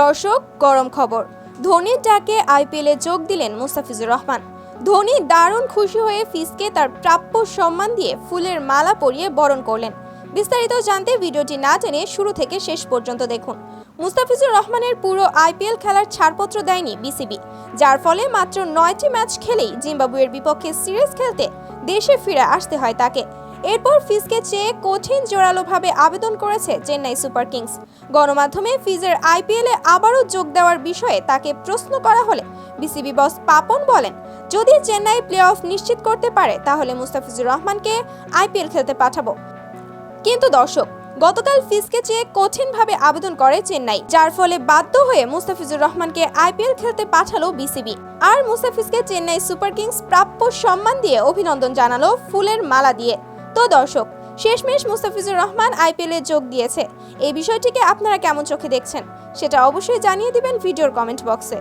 দর্শক, গরম খবর। ধোনির ডাকে আইপিএলে যোগ দিলেন মুস্তাফিজুর রহমান। ধোনি দারুণ খুশি হয়ে ফিসকে তার প্রাপ্য সম্মান দিয়ে ফুলের মালা পরিয়ে বরণ করলেন। বিস্তারিত জানতে ভিডিওটি না টেনে শুরু থেকে শেষ পর্যন্ত দেখুন। মুস্তাফিজুর রহমানের পুরো আইপিএল খেলার ছাড়পত্র দেয়নি বিসিবি, যার ফলে মাত্র নয়টি ম্যাচ খেলেই জিম্বাবুয়ের বিপক্ষে সিরিজ খেলতে দেশে ফিরে আসতে হয় তাকে। এরপর ফিজকে চেয়ে কঠিন জোরালোভাবে আবেদন করেছে চেন্নাই সুপার কিংস। গণমাধ্যমে ফিজের আইপিএলে আবারও যোগ দেওয়ার বিষয়ে তাকে প্রশ্ন করা হলে বিসিবি বস পাপন বলেন, যদি চেন্নাই প্লে অফ নিশ্চিত করতে পারে, তাহলে মুস্তাফিজুর রহমানকে আইপিএল খেলতে পাঠাবো। কিন্তু দর্শক, গতকাল ফিজকে চেয়ে কঠিনভাবে আবেদন করে চেন্নাই, যার ফলে বাধ্য হয়ে মুস্তাফিজুর রহমানকে আইপিএল খেলতে পাঠালো বিসিবি। আর মুস্তাফিজকে চেন্নাই সুপার কিংস প্রাপ্য সম্মান দিয়ে অভিনন্দন জানালো ফুলের মালা দিয়ে। তো দর্শক, শেষমেশ মুস্তাফিজুর রহমান আইপিএলে যোগ দিয়েছে। এই বিষয়টিকে আপনারা কেমন চোখে দেখছেন, সেটা অবশ্যই জানিয়ে দিবেন ভিডিওর কমেন্ট বক্সে।